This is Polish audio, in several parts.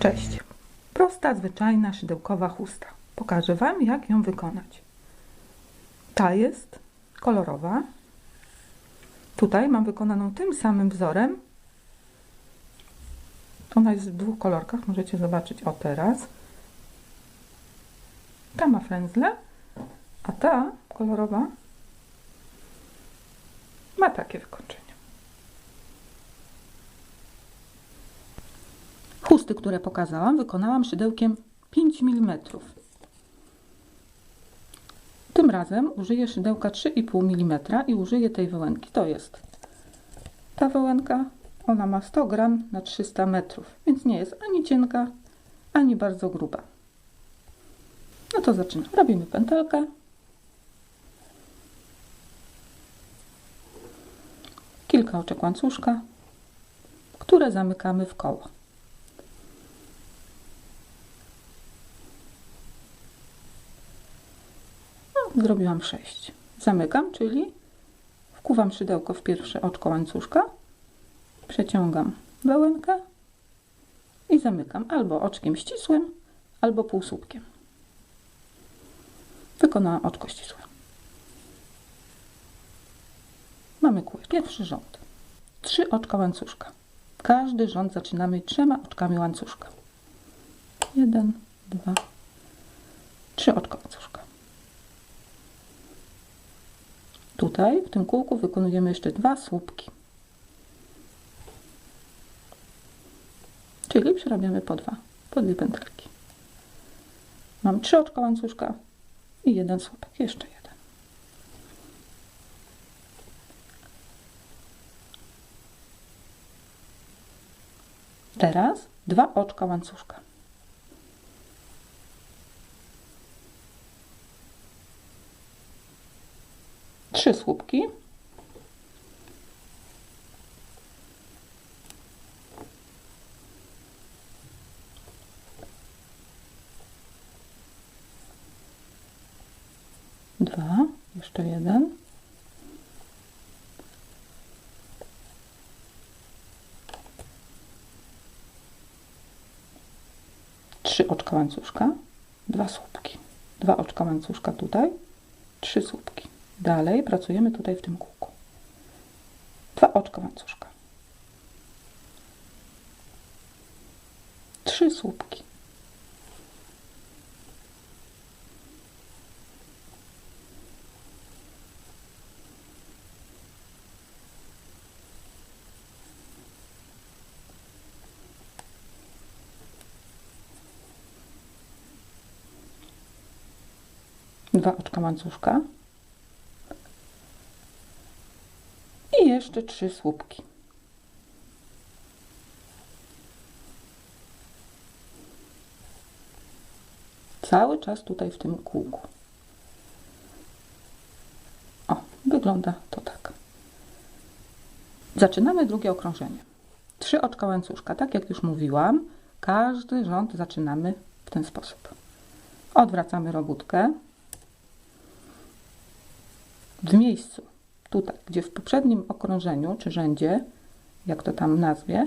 Cześć. Prosta, zwyczajna, szydełkowa chusta. Pokażę Wam, jak ją wykonać. Ta jest kolorowa. Tutaj mam wykonaną tym samym wzorem. Ona jest w dwóch kolorkach, możecie zobaczyć o teraz. Ta ma frędzle, a ta kolorowa ma takie wykończenie. Które pokazałam, wykonałam szydełkiem 5 mm. Tym razem użyję szydełka 3,5 mm i użyję tej wełenki. To jest ta wełenka, ona ma 100 gram na 300 metrów, więc nie jest ani cienka, ani bardzo gruba. No to zaczynamy. Robimy pętelkę. Kilka oczek łańcuszka, które zamykamy w koło. No, zrobiłam 6. Zamykam, czyli wkuwam szydełko w pierwsze oczko łańcuszka, przeciągam wełenkę i zamykam albo oczkiem ścisłym, albo półsłupkiem. Wykonałam oczko ścisłe. Mamy kółek. Pierwszy rząd. Trzy oczka łańcuszka. Każdy rząd zaczynamy trzema oczkami łańcuszka. Jeden, dwa, trzy oczka łańcuszka. Tutaj w tym kółku wykonujemy jeszcze dwa słupki. Czyli przerabiamy po dwa, po dwie pętelki. Mam trzy oczka łańcuszka i jeden słupek, jeszcze jeden. Teraz dwa oczka łańcuszka. Trzy słupki. Dwa, jeszcze jeden. Trzy oczka łańcuszka, dwa słupki. Dwa oczka łańcuszka tutaj, trzy słupki. Dalej pracujemy tutaj w tym kółku. Dwa oczka łańcuszka. Trzy słupki. Dwa oczka łańcuszka. I jeszcze trzy słupki. Cały czas tutaj w tym kółku. O, wygląda to tak. Zaczynamy drugie okrążenie. Trzy oczka łańcuszka. Tak jak już mówiłam, każdy rząd zaczynamy w ten sposób. Odwracamy robótkę. W miejscu tutaj, gdzie w poprzednim okrążeniu, czy rzędzie, jak to tam nazwie,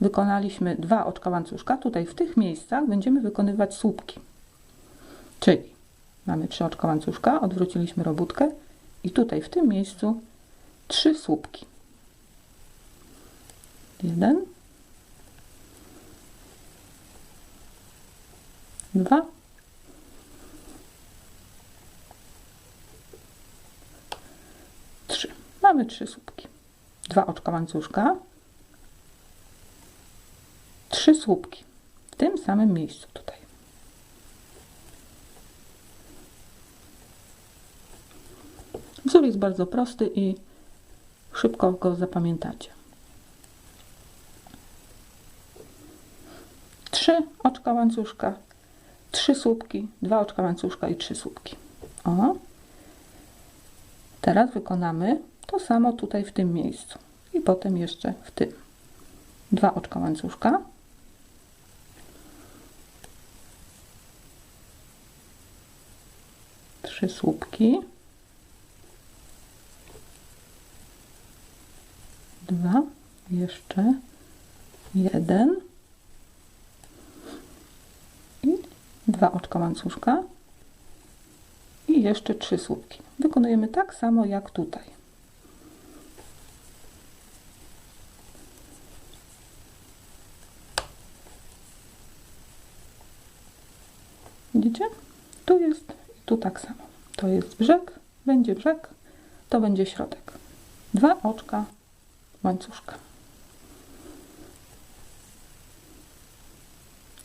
wykonaliśmy dwa oczka łańcuszka, tutaj w tych miejscach będziemy wykonywać słupki. Czyli mamy trzy oczka łańcuszka, odwróciliśmy robótkę i tutaj w tym miejscu trzy słupki. Jeden, dwa, trzy. Mamy trzy słupki. Dwa oczka łańcuszka, trzy słupki w tym samym miejscu tutaj. Wzór jest bardzo prosty i szybko go zapamiętacie. Trzy oczka łańcuszka, trzy słupki, dwa oczka łańcuszka i trzy słupki. O. Teraz wykonamy to samo tutaj w tym miejscu i potem jeszcze w tym. Dwa oczka łańcuszka. Trzy słupki. Dwa, jeszcze jeden. dwa oczka łańcuszka i jeszcze trzy słupki. Wykonujemy tak samo jak tutaj. Widzicie? Tu jest i tu tak samo. To jest brzeg, będzie brzeg, to będzie środek. Dwa oczka łańcuszka.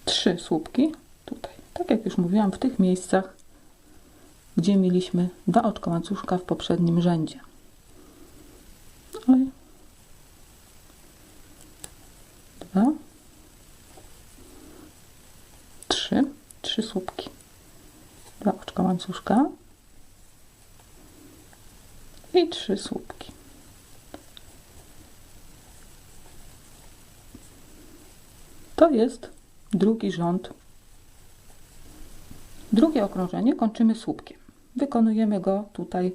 Trzy słupki tutaj. Tak jak już mówiłam, w tych miejscach, gdzie mieliśmy dwa oczka łańcuszka w poprzednim rzędzie. Oj. Dwa. Trzy. Trzy słupki. Oczka łańcuszka. I trzy słupki. To jest drugi rząd. Drugie okrążenie kończymy słupkiem. Wykonujemy go tutaj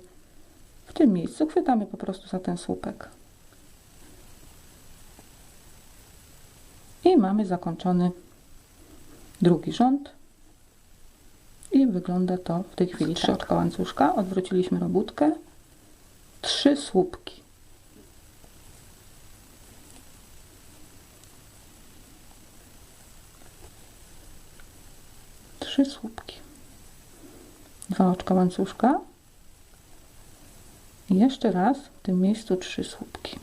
w tym miejscu. Chwytamy po prostu za ten słupek. I mamy zakończony drugi rząd. Wygląda to w tej chwili trzy oczka łańcuszka. Odwróciliśmy robótkę. Trzy słupki. Trzy słupki. Dwa oczka łańcuszka. I jeszcze raz w tym miejscu trzy słupki.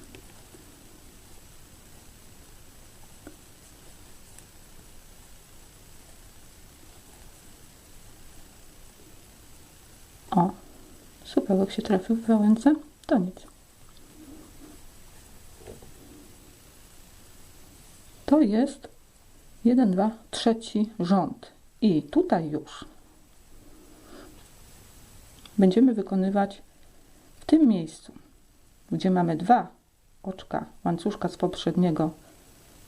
O, supełek się trafił w wełęce, to nic. To jest jeden, dwa, trzeci rząd. I tutaj już będziemy wykonywać w tym miejscu, gdzie mamy dwa oczka łańcuszka z poprzedniego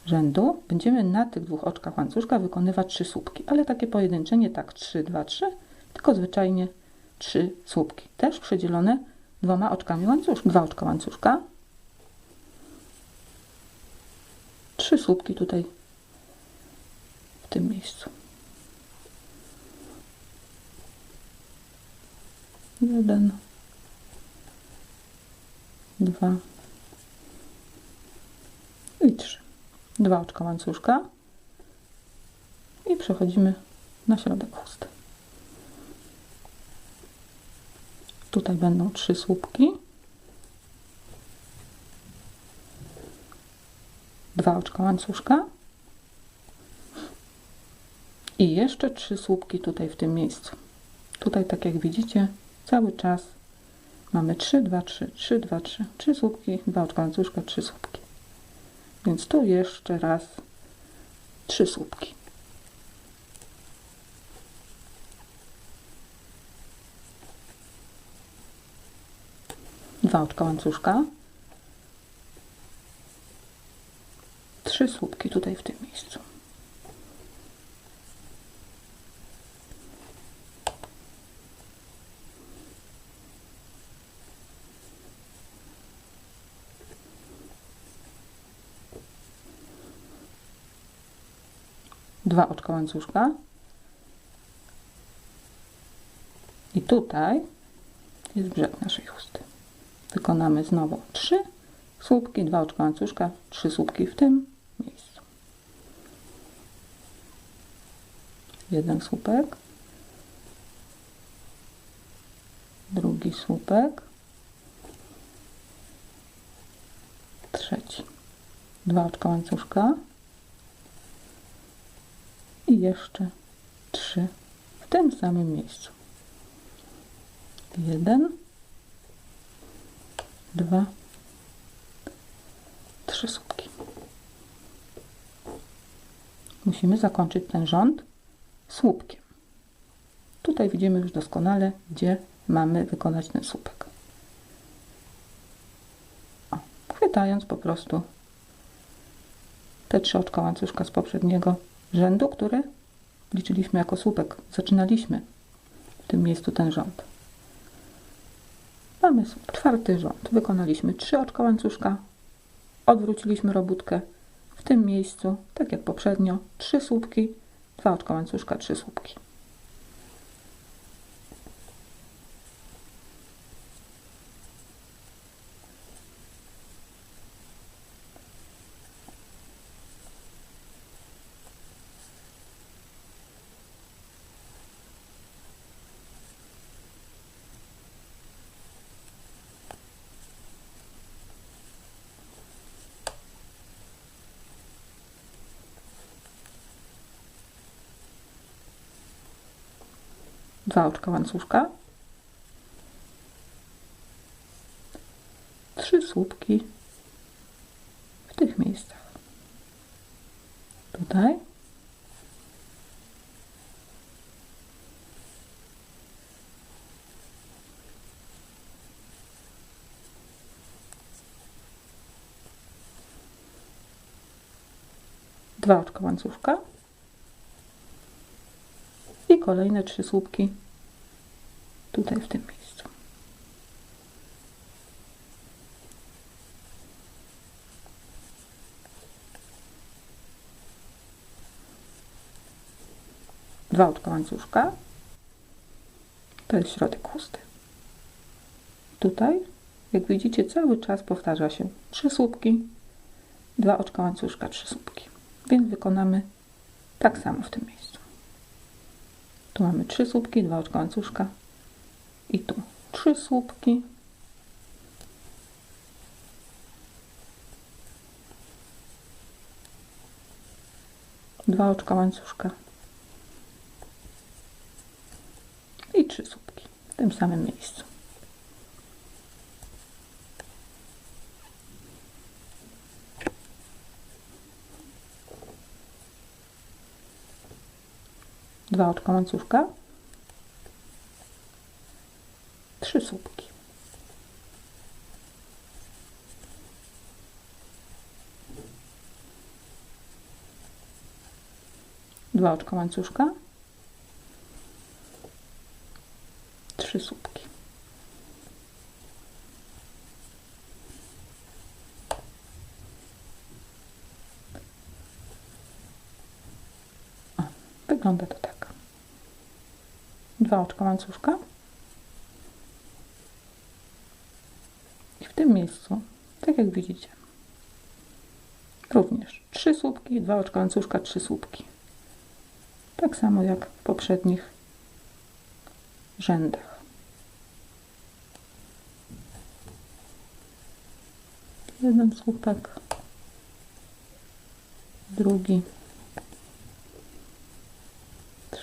rzędu, będziemy na tych dwóch oczkach łańcuszka wykonywać trzy słupki, ale takie pojedyncze, nie tak 3, 2, 3, tylko zwyczajnie trzy słupki, też przedzielone dwoma oczkami łańcuszka, dwa oczka łańcuszka, trzy słupki tutaj w tym miejscu. Jeden, dwa i trzy. Dwa oczka łańcuszka i przechodzimy na środek chusty. Tutaj będą trzy słupki. Dwa oczka łańcuszka. I jeszcze trzy słupki tutaj w tym miejscu. Tutaj, tak jak widzicie, cały czas mamy 3, 2, 3, 3, 2, 3, 3 słupki, 2 oczka łańcuszka, 3 słupki. Więc tu jeszcze raz 3 słupki. Dwa oczka łańcuszka. Trzy słupki tutaj w tym miejscu. dwa oczka łańcuszka. I tutaj jest brzeg naszej chusty. Wykonamy znowu trzy słupki, dwa oczka łańcuszka, trzy słupki w tym miejscu. Jeden słupek, drugi słupek, trzeci. Dwa oczka łańcuszka, i jeszcze trzy w tym samym miejscu. Jeden, dwa, trzy słupki. Musimy zakończyć ten rząd słupkiem. Tutaj widzimy już doskonale, gdzie mamy wykonać ten słupek. O, chwytając po prostu te trzy oczka łańcuszka z poprzedniego rzędu, który liczyliśmy jako słupek. Zaczynaliśmy w tym miejscu ten rząd. Mamy czwarty rząd. Wykonaliśmy trzy oczka łańcuszka, odwróciliśmy robótkę w tym miejscu, tak jak poprzednio, trzy słupki, dwa oczka łańcuszka, trzy słupki. Dwa oczka łańcuszka, trzy słupki w tych miejscach. Tutaj. Dwa oczka łańcuszka. I kolejne trzy słupki tutaj w tym miejscu. Dwa oczka łańcuszka. To jest środek chusty. Tutaj, jak widzicie, cały czas powtarza się trzy słupki, dwa oczka łańcuszka, trzy słupki. Więc wykonamy tak samo w tym miejscu. Tu mamy trzy słupki, dwa oczka łańcuszka i tu trzy słupki. Dwa oczka łańcuszka i trzy słupki w tym samym miejscu. Dwa oczka łańcuszka, trzy słupki. Dwa oczka łańcuszka, trzy słupki. O, wygląda to tak dwa oczka łańcuszka i w tym miejscu, tak jak widzicie, również trzy słupki, dwa oczka łańcuszka, trzy słupki. Tak samo jak w poprzednich rzędach. Jeden słupek, drugi,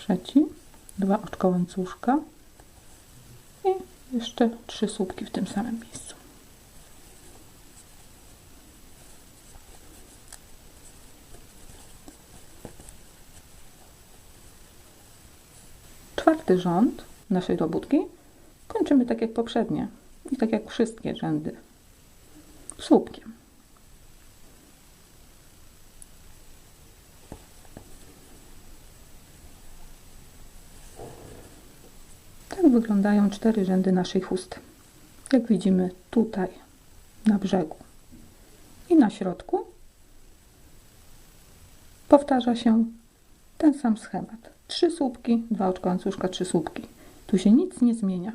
trzeci dwa oczka łańcuszka i jeszcze trzy słupki w tym samym miejscu. Czwarty rząd naszej robótki kończymy tak jak poprzednie i tak jak wszystkie rzędy słupkiem. Wyglądają cztery rzędy naszej chusty. Jak widzimy tutaj na brzegu i na środku powtarza się ten sam schemat. Trzy słupki, dwa oczka łańcuszka, trzy słupki. Tu się nic nie zmienia.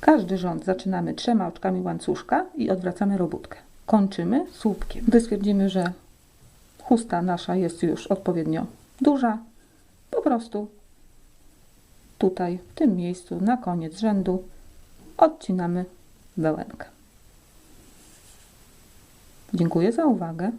Każdy rząd zaczynamy trzema oczkami łańcuszka i odwracamy robótkę. Kończymy słupkiem. Gdy stwierdzimy, że chusta nasza jest już odpowiednio duża, po prostu tutaj, w tym miejscu, na koniec rzędu odcinamy wełenkę. Dziękuję za uwagę.